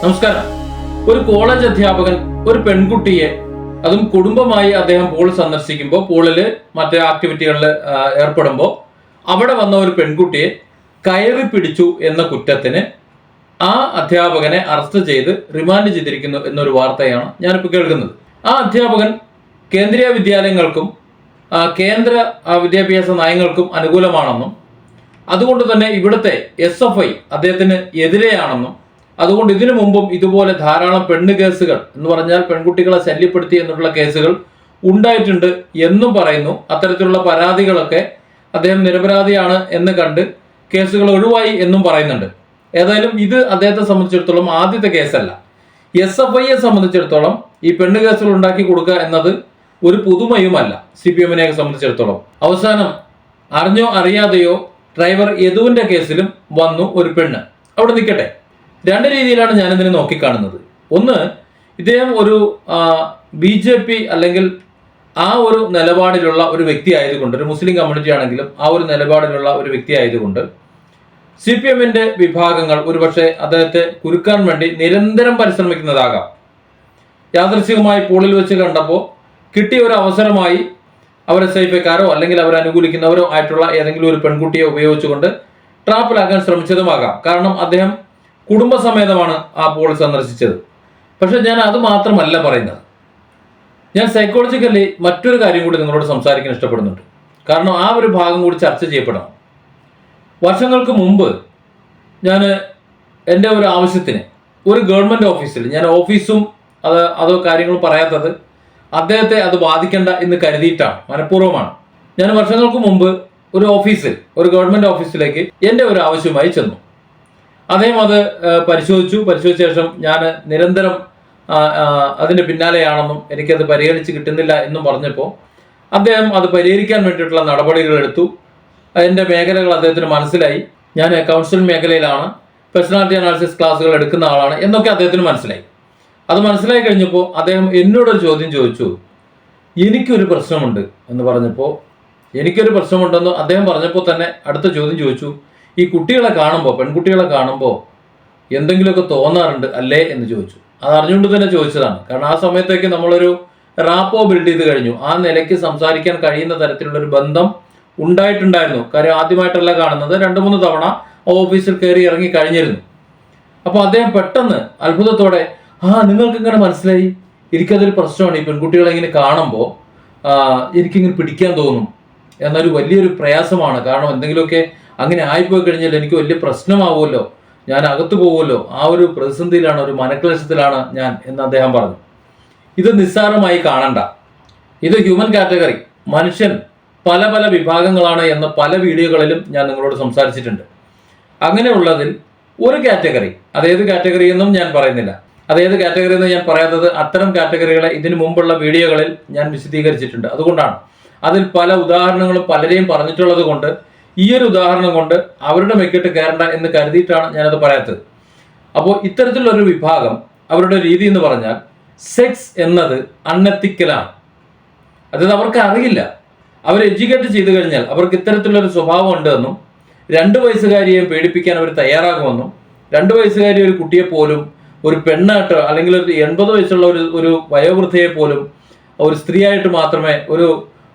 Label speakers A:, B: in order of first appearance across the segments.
A: നമസ്കാരം. ഒരു കോളേജ് അധ്യാപകൻ ഒരു പെൺകുട്ടിയെ അതും കുടുംബമായി അദ്ദേഹം പൂൾ സന്ദർശിക്കുമ്പോൾ പൂളിൽ മറ്റേ ആക്ടിവിറ്റികളിൽ ഏർപ്പെടുമ്പോൾ അവിടെ വന്ന ഒരു പെൺകുട്ടിയെ കയറി പിടിച്ചു എന്ന കുറ്റത്തിന് ആ അധ്യാപകനെ അറസ്റ്റ് ചെയ്ത് റിമാൻഡ് ചെയ്തിരിക്കുന്നു എന്നൊരു വാർത്തയാണ് ഞാനിപ്പോൾ കേൾക്കുന്നത്. ആ അധ്യാപകൻ കേന്ദ്രീയ വിദ്യാലയങ്ങൾക്കും കേന്ദ്ര വിദ്യാഭ്യാസ നയങ്ങൾക്കും അനുകൂലമാണെന്നും അതുകൊണ്ട് തന്നെ ഇവിടുത്തെ എസ് എഫ് ഐ അദ്ദേഹത്തിന് എതിരെയാണെന്നും അതുകൊണ്ട് ഇതിനു മുമ്പും ഇതുപോലെ ധാരാളം പെണ്ണ് കേസുകൾ എന്ന് പറഞ്ഞാൽ പെൺകുട്ടികളെ ശല്യപ്പെടുത്തി എന്നുള്ള കേസുകൾ ഉണ്ടായിട്ടുണ്ട് എന്നും പറയുന്നു. അത്തരത്തിലുള്ള പരാതികളൊക്കെ അദ്ദേഹം നിരപരാധിയാണ് എന്ന് കണ്ട് കേസുകൾ ഒഴിവായി എന്നും പറയുന്നുണ്ട്. ഏതായാലും ഇത് അദ്ദേഹത്തെ സംബന്ധിച്ചിടത്തോളം ആദ്യത്തെ കേസല്ല. എസ് എഫ് ഐയെ സംബന്ധിച്ചിടത്തോളം ഈ പെണ്ണ് കേസുകൾ ഉണ്ടാക്കി കൊടുക്കുക എന്നത് ഒരു പുതുമയുമല്ല സി പി എമ്മിനെ സംബന്ധിച്ചിടത്തോളം. അവസാനം അറിഞ്ഞോ അറിയാതെയോ ഡ്രൈവർ യദുവിന്റെ കേസിലും വന്നു ഒരു പെണ്ണ്. അവിടെ നിൽക്കട്ടെ. രണ്ട് രീതിയിലാണ് ഞാൻ ഇതിനെ നോക്കിക്കാണുന്നത്. ഒന്ന് ഇദ്ദേഹം ഒരു ബി ജെ പി അല്ലെങ്കിൽ ആ ഒരു നിലപാടിലുള്ള ഒരു വ്യക്തി ആയതുകൊണ്ട് ഒരു മുസ്ലിം കമ്മ്യൂണിറ്റി ആണെങ്കിലും ആ ഒരു നിലപാടിലുള്ള ഒരു വ്യക്തി ആയതുകൊണ്ട് സി പി എമ്മിന്റെ വിഭാഗങ്ങൾ ഒരുപക്ഷെ അദ്ദേഹത്തെ കുരുക്കാൻ വേണ്ടി നിരന്തരം പരിശ്രമിക്കുന്നതാകാം. യാദൃശികമായി പോളിൽ വെച്ച് കണ്ടപ്പോൾ കിട്ടിയ ഒരു അവസരമായി അവരെ പിക്കാരോ അല്ലെങ്കിൽ അവർ അനുകൂലിക്കുന്നവരോ ആയിട്ടുള്ള ഏതെങ്കിലും ഒരു പെൺകുട്ടിയെ ഉപയോഗിച്ചുകൊണ്ട് ട്രാപ്പിലാക്കാൻ ശ്രമിച്ചതുമാകാം. കാരണം അദ്ദേഹം കുടുംബസമേതമാണ് ആ പോൾ സന്ദർശിച്ചത്. പക്ഷെ ഞാൻ അത് മാത്രമല്ല പറയുന്നത്. ഞാൻ സൈക്കോളജിക്കലി മറ്റൊരു കാര്യം കൂടി നിങ്ങളോട് സംസാരിക്കാൻ ഇഷ്ടപ്പെടുന്നുണ്ട്. കാരണം ആ ഒരു ഭാഗം കൂടി ചർച്ച ചെയ്യപ്പെടണം. വർഷങ്ങൾക്ക് മുമ്പ് ഞാൻ എന്റെ ഒരു ആവശ്യത്തിന് ഒരു ഗവൺമെന്റ് ഓഫീസിൽ ഞാൻ ഓഫീസും അത് അതോ കാര്യങ്ങളും പറയാത്തത് അദ്ദേഹത്തെ അത് ബാധിക്കണ്ട എന്ന് കരുതിയിട്ടാണ് മനഃപൂർവമാണ്. ഞാൻ വർഷങ്ങൾക്ക് മുമ്പ് ഒരു ഓഫീസിൽ ഒരു ഗവൺമെന്റ് ഓഫീസിലേക്ക് എന്റെ ഒരു ആവശ്യമായി ചെന്നു. അദ്ദേഹം അത് പരിശോധിച്ചു. പരിശോധിച്ച ശേഷം ഞാൻ നിരന്തരം അതിന്റെ പിന്നാലെയാണെന്നും എനിക്കത് പരിഹരിച്ച് കിട്ടുന്നില്ല എന്നും പറഞ്ഞപ്പോൾ അദ്ദേഹം അത് പരിഹരിക്കാൻ വേണ്ടിയിട്ടുള്ള നടപടികൾ എടുത്തു. അതിന്റെ മേഖലകൾ അദ്ദേഹത്തിന് മനസ്സിലായി. ഞാൻ കൗൺസിൽ മേഖലയിലാണ്. പേഴ്സണാലിറ്റി അനാലിസിസ് ക്ലാസ്സുകൾ എടുക്കുന്ന ആളാണ് എന്നൊക്കെ അദ്ദേഹത്തിന് മനസ്സിലായി. അത് മനസ്സിലായി കഴിഞ്ഞപ്പോൾ അദ്ദേഹം എന്നോടൊരു ചോദ്യം ചോദിച്ചു. എനിക്കൊരു പ്രശ്നമുണ്ട് എന്ന് പറഞ്ഞപ്പോൾ എനിക്കൊരു പ്രശ്നമുണ്ടെന്ന് അദ്ദേഹം പറഞ്ഞപ്പോൾ തന്നെ അടുത്ത ചോദ്യം ചോദിച്ചു. ഈ കുട്ടികളെ കാണുമ്പോൾ പെൺകുട്ടികളെ കാണുമ്പോൾ എന്തെങ്കിലുമൊക്കെ തോന്നാറുണ്ട് അല്ലേ എന്ന് ചോദിച്ചു. അത് അറിഞ്ഞുകൊണ്ട് തന്നെ ചോദിച്ചതാണ്. കാരണം ആ സമയത്തേക്ക് നമ്മളൊരു റാപ്പോ ബിൽഡ് ചെയ്ത് കഴിഞ്ഞു. ആ നിലയ്ക്ക് സംസാരിക്കാൻ കഴിയുന്ന തരത്തിലുള്ള ഒരു ബന്ധം ഉണ്ടായിട്ടുണ്ടായിരുന്നു. കാര്യം ആദ്യമായിട്ടല്ല കാണുന്നത്. രണ്ട് മൂന്ന് തവണ ഓഫീസിൽ കയറി ഇറങ്ങി കഴിഞ്ഞിരുന്നു. അപ്പോൾ അദ്ദേഹം പെട്ടെന്ന് അത്ഭുതത്തോടെ ആ നിങ്ങൾക്ക് ഇങ്ങനെ മനസ്സിലായി? എനിക്കതൊരു പ്രശ്നമാണ്. ഈ പെൺകുട്ടികളെ ഇങ്ങനെ കാണുമ്പോൾ എനിക്കിങ്ങനെ പിടിക്കാൻ തോന്നും. എന്നൊരു വലിയൊരു പ്രയാസമാണ്. കാരണം എന്തെങ്കിലുമൊക്കെ അങ്ങനെ ആയിപ്പോയി കഴിഞ്ഞാൽ എനിക്ക് വലിയ പ്രശ്നമാവുമല്ലോ. ഞാൻ അകത്തു പോകുമല്ലോ ആ ഒരു പ്രതിസന്ധിയിലാണ് ഒരു മനക്ലേശത്തിലാണ് ഞാൻ എന്ന് അദ്ദേഹം പറഞ്ഞു. ഇത് നിസ്സാരമായി കാണണ്ട. ഇത് ഹ്യൂമൻ കാറ്റഗറി മനുഷ്യൻ പല പല വിഭാഗങ്ങളാണ് എന്ന പല വീഡിയോകളിലും ഞാൻ നിങ്ങളോട് സംസാരിച്ചിട്ടുണ്ട്. അങ്ങനെയുള്ളതിൽ ഒരു കാറ്റഗറി അതേത് കാറ്റഗറി എന്നും ഞാൻ പറയുന്നില്ല. അതേത് കാറ്റഗറി എന്ന് ഞാൻ പറയാത്തത് അത്തരം കാറ്റഗറികളെ ഇതിനു മുമ്പുള്ള വീഡിയോകളിൽ ഞാൻ വിശദീകരിച്ചിട്ടുണ്ട്. അതുകൊണ്ടാണ്. അതിൽ പല ഉദാഹരണങ്ങളും പലരെയും പറഞ്ഞിട്ടുള്ളത് കൊണ്ട് ഈ ഒരു ഉദാഹരണം കൊണ്ട് അവരുടെ മെക്കിട്ട് കയറണ്ട എന്ന് കരുതിയിട്ടാണ് ഞാനത് പറയാത്തത്. അപ്പോൾ ഇത്തരത്തിലുള്ള ഒരു വിഭാഗം അവരുടെ രീതി എന്ന് പറഞ്ഞാൽ സെക്സ് എന്നത് അൺഎത്തിക്കലാണ്. അതായത് അവർക്ക് അറിയില്ല. അവർ എഡ്യൂക്കേറ്റ് ചെയ്തു കഴിഞ്ഞാൽ അവർക്ക് ഇത്തരത്തിലുള്ളൊരു സ്വഭാവം ഉണ്ടെന്നും രണ്ട് വയസ്സുകാരിയെ പേടിപ്പിക്കാൻ അവർ തയ്യാറാകുമെന്നും രണ്ട് വയസ്സുകാരി ഒരു കുട്ടിയെ പോലും ഒരു പെണ്ണായിട്ട് അല്ലെങ്കിൽ ഒരു എൺപത് വയസ്സുള്ള ഒരു ഒരു വയോവൃദ്ധയെ പോലും ഒരു സ്ത്രീയായിട്ട് മാത്രമേ ഒരു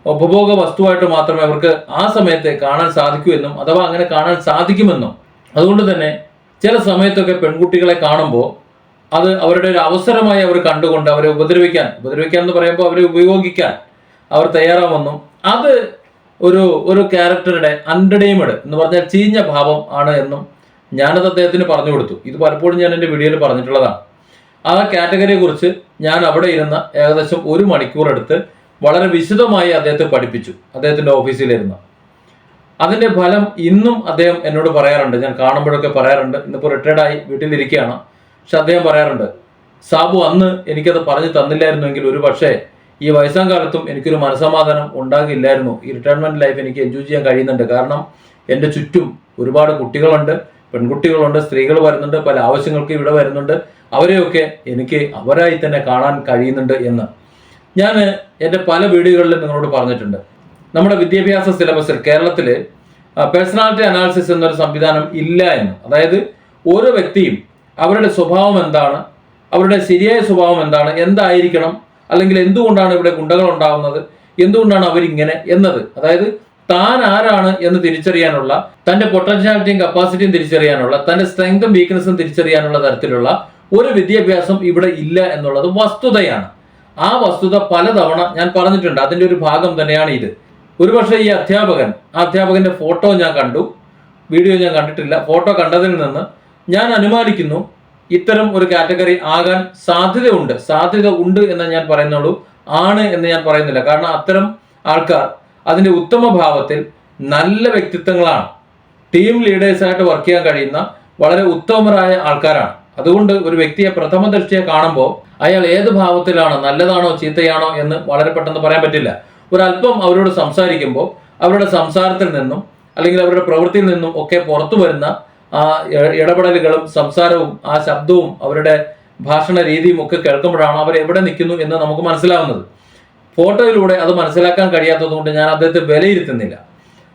A: ഉപഭോഗ വസ്തുവായിട്ട് മാത്രമേ അവർക്ക് ആ സമയത്തെ കാണാൻ സാധിക്കൂ എന്നും അഥവാ അങ്ങനെ കാണാൻ സാധിക്കുമെന്നും. അതുകൊണ്ട് തന്നെ ചില സമയത്തൊക്കെ പെൺകുട്ടികളെ കാണുമ്പോൾ അത് അവരുടെ ഒരു അവസരമായി അവർ കണ്ടുകൊണ്ട് അവരെ ഉപദ്രവിക്കാൻ ഉപദ്രവിക്കാൻ എന്ന് പറയുമ്പോൾ അവരെ ഉപയോഗിക്കാൻ അവർ തയ്യാറാവുമെന്നും അത് ഒരു ഒരു ക്യാരക്ടറുടെ അൺഡെഡൈമഡ് എന്ന് പറഞ്ഞാൽ ചീഞ്ഞ ഭാവം ആണ് എന്നും ഞാനത് അദ്ദേഹത്തിന് പറഞ്ഞു കൊടുത്തു. ഇത് പലപ്പോഴും ഞാൻ എന്റെ വീഡിയോയിൽ പറഞ്ഞിട്ടുള്ളതാണ്. ആ കാറ്റഗറിയെ കുറിച്ച് ഞാൻ അവിടെ ഇരുന്ന ഏകദേശം ഒരു മണിക്കൂർ എടുത്ത് വളരെ വിശദമായി അദ്ദേഹത്തെ പഠിപ്പിച്ചു. അദ്ദേഹത്തിന്റെ ഓഫീസിലിരുന്ന്. അതിന്റെ ഫലം ഇന്നും അദ്ദേഹം എന്നോട് പറയാറുണ്ട്. ഞാൻ കാണുമ്പോഴൊക്കെ പറയാറുണ്ട്. ഇന്നിപ്പോൾ റിട്ടയർഡ് ആയി വീട്ടിലിരിക്കുകയാണ്. പക്ഷെ അദ്ദേഹം പറയാറുണ്ട് സാബു അന്ന് എനിക്കത് പറഞ്ഞു തന്നില്ലായിരുന്നുവെങ്കിൽ ഒരു പക്ഷേ ഈ വയസ്സാം കാലത്തും എനിക്കൊരു മനസമാധാനം ഉണ്ടാകില്ലായിരുന്നു. ഈ റിട്ടയർമെന്റ് ലൈഫ് എനിക്ക് എൻജോയ് ചെയ്യാൻ കഴിയുന്നുണ്ട്. കാരണം എന്റെ ചുറ്റും ഒരുപാട് കുട്ടികളുണ്ട് പെൺകുട്ടികളുണ്ട് സ്ത്രീകൾ വരുന്നുണ്ട് പല ആവശ്യങ്ങൾക്ക് ഇവിടെ വരുന്നുണ്ട്. അവരെയൊക്കെ എനിക്ക് അവരായി തന്നെ കാണാൻ കഴിയുന്നുണ്ട് എന്ന്. ഞാൻ എന്റെ പല വീഡിയോകളിലും നിങ്ങളോട് പറഞ്ഞിട്ടുണ്ട്. നമ്മുടെ വിദ്യാഭ്യാസ സിലബസിൽ കേരളത്തിൽ പേഴ്സണാലിറ്റി അനാലിസിസ് എന്നൊരു സംവിധാനം ഇല്ല എന്ന്. അതായത് ഓരോ വ്യക്തിയും അവരുടെ സ്വഭാവം എന്താണ് അവരുടെ ശരിയായ സ്വഭാവം എന്താണ് എന്തായിരിക്കണം അല്ലെങ്കിൽ എന്തുകൊണ്ടാണ് ഇവിടെ ഗുണ്ടകൾ ഉണ്ടാവുന്നത് എന്തുകൊണ്ടാണ് അവരിങ്ങനെ എന്നത്. അതായത് താൻ ആരാണ് എന്ന് തിരിച്ചറിയാനുള്ള തന്റെ പൊട്ടൻഷ്യാലിറ്റിയും കപ്പാസിറ്റിയും തിരിച്ചറിയാനുള്ള തന്റെ സ്ട്രെങ്തും വീക്ക്നസും തിരിച്ചറിയാനുള്ള തരത്തിലുള്ള ഒരു വിദ്യാഭ്യാസം ഇവിടെ ഇല്ല എന്നുള്ളത് വസ്തുതയാണ്. ആ വസ്തുത പലതവണ ഞാൻ പറഞ്ഞിട്ടുണ്ട്. അതിന്റെ ഒരു ഭാഗം തന്നെയാണ് ഇത്. ഒരുപക്ഷെ ഈ അധ്യാപകൻ ആ അധ്യാപകന്റെ ഫോട്ടോ ഞാൻ കണ്ടു. വീഡിയോ ഞാൻ കണ്ടിട്ടില്ല. ഫോട്ടോ കണ്ടതിൽ നിന്ന് ഞാൻ അനുമാനിക്കുന്നു ഇത്തരം ഒരു കാറ്റഗറി ആകാൻ സാധ്യതയുണ്ട്. സാധ്യത ഉണ്ട് എന്ന് ഞാൻ പറയുന്നുള്ളൂ. ആണ് എന്ന് ഞാൻ പറയുന്നില്ല. കാരണം അത്തരം ആൾക്കാർ അതിന്റെ ഉത്തമ ഭാവത്തിൽ നല്ല വ്യക്തിത്വങ്ങളാണ്. ടീം ലീഡേഴ്സായിട്ട് വർക്ക് ചെയ്യാൻ കഴിയുന്ന വളരെ ഉത്തമരായ ആൾക്കാരാണ്. അതുകൊണ്ട് ഒരു വ്യക്തിയെ പ്രഥമ ദൃഷ്ടിയെ കാണുമ്പോൾ അയാൾ ഏത് ഭാവത്തിലാണ് നല്ലതാണോ ചീത്തയാണോ എന്ന് വളരെ പെട്ടെന്ന് പറയാൻ പറ്റില്ല. ഒരല്പം അവരോട് സംസാരിക്കുമ്പോൾ അവരുടെ സംസാരത്തിൽ നിന്നും അല്ലെങ്കിൽ അവരുടെ പ്രവൃത്തിയിൽ നിന്നും ഒക്കെ പുറത്തു വരുന്ന ആ ഇടപെടലുകളും സംസാരവും ആ ശബ്ദവും അവരുടെ ഭാഷണ രീതിയും ഒക്കെ കേൾക്കുമ്പോഴാണ് അവർ എവിടെ നിൽക്കുന്നു എന്ന് നമുക്ക് മനസ്സിലാവുന്നത്. ഫോട്ടോയിലൂടെ അത് മനസ്സിലാക്കാൻ കഴിയാത്തതുകൊണ്ട് ഞാൻ അദ്ദേഹത്തെ വിലയിരുത്തുന്നില്ല.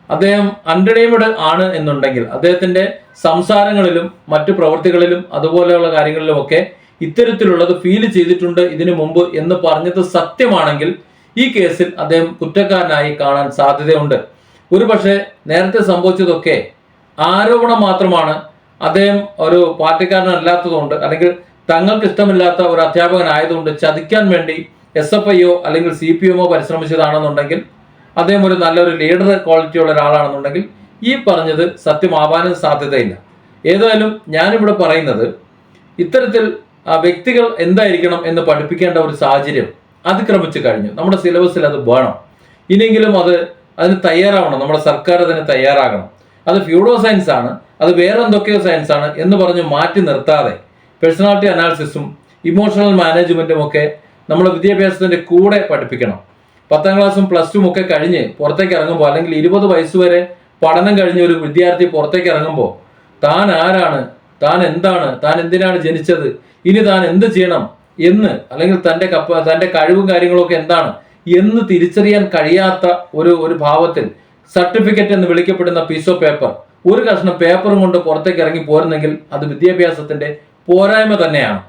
A: അദ്ദേഹം അൺഡെഡീംഡ് ആണ് എന്നുണ്ടെങ്കിൽ അദ്ദേഹത്തിന്റെ സംസാരങ്ങളിലും മറ്റു പ്രവൃത്തികളിലും അതുപോലെയുള്ള കാര്യങ്ങളിലുമൊക്കെ ഇത്തരത്തിലുള്ളത് ഫീൽ ചെയ്തിട്ടുണ്ട് ഇതിനു മുമ്പ് എന്ന് പറഞ്ഞത് സത്യമാണെങ്കിൽ ഈ കേസിൽ അദ്ദേഹം കുറ്റക്കാരനായി കാണാൻ സാധ്യതയുണ്ട്. ഒരുപക്ഷെ നേരത്തെ സംഭവിച്ചതൊക്കെ ആരോപണം മാത്രമാണ് അദ്ദേഹം ഒരു പാർട്ടിക്കാരനല്ലാത്തതുകൊണ്ട് അല്ലെങ്കിൽ തങ്ങൾക്ക് ഇഷ്ടമില്ലാത്ത ഒരു അധ്യാപകനായതുകൊണ്ട് ചതിക്കാൻ വേണ്ടി എസ് എഫ് ഐയോ അല്ലെങ്കിൽ സി പി എമ്മോ പരിശ്രമിച്ചതാണെന്നുണ്ടെങ്കിൽ അദ്ദേഹം ഒരു നല്ലൊരു ലീഡർ ക്വാളിറ്റി ഉള്ള ഒരാളാണെന്നുണ്ടെങ്കിൽ ഈ പറഞ്ഞത് സത്യമാവാനും സാധ്യതയില്ല. ഏതായാലും ഞാനിവിടെ പറയുന്നത് ഇത്തരത്തിൽ വ്യക്തികൾ എന്തായിരിക്കണം എന്ന് പഠിപ്പിക്കേണ്ട ഒരു സാഹചര്യം അതിക്രമിച്ചു കഴിഞ്ഞു. നമ്മുടെ സിലബസിൽ അത് വേണം. ഇനിയെങ്കിലും അത് അതിന് തയ്യാറാവണം. നമ്മുടെ സർക്കാർ അതിന് തയ്യാറാകണം. അത് ഫ്യൂഡോ സയൻസ് ആണ്. അത് വേറെ എന്തൊക്കെയോ സയൻസ് ആണ് എന്ന് പറഞ്ഞ് മാറ്റി നിർത്താതെ പേഴ്സണാലിറ്റി അനാലിസിസും ഇമോഷണൽ മാനേജ്മെന്റും ഒക്കെ നമ്മുടെ വിദ്യാഭ്യാസത്തിന്റെ കൂടെ പഠിപ്പിക്കണം. പത്താം ക്ലാസ്സും പ്ലസ് ടുവും ഒക്കെ കഴിഞ്ഞ് പുറത്തേക്ക് ഇറങ്ങുമ്പോൾ അല്ലെങ്കിൽ ഇരുപത് വയസ്സ് വരെ പഠനം കഴിഞ്ഞ ഒരു വിദ്യാർത്ഥി പുറത്തേക്ക് ഇറങ്ങുമ്പോൾ താൻ ആരാണ് താൻ എന്താണ്? താൻ എന്തിനാണ് ജനിച്ചത്? ഇനി താൻ എന്ത് ചെയ്യണം? എന്ന് അല്ലെങ്കിൽ തന്റെ കപ്പ തന്റെ കഴിവും കാര്യങ്ങളൊക്കെ എന്താണ്? എന്ന് തിരിച്ചറിയാൻ കഴിയാത്ത ഒരു ഒരു ഭാവത്തിൽ സർട്ടിഫിക്കറ്റ് എന്ന് വിളിക്കപ്പെടുന്ന പീസ് ഓഫ് പേപ്പർ ഒരു കഷ്ണം പേപ്പറും കൊണ്ട് പുറത്തേക്ക് ഇറങ്ങി പോരുന്നെങ്കിൽ അത് വിദ്യാഭ്യാസത്തിന്റെ പോരായ്മ തന്നെയാണ്.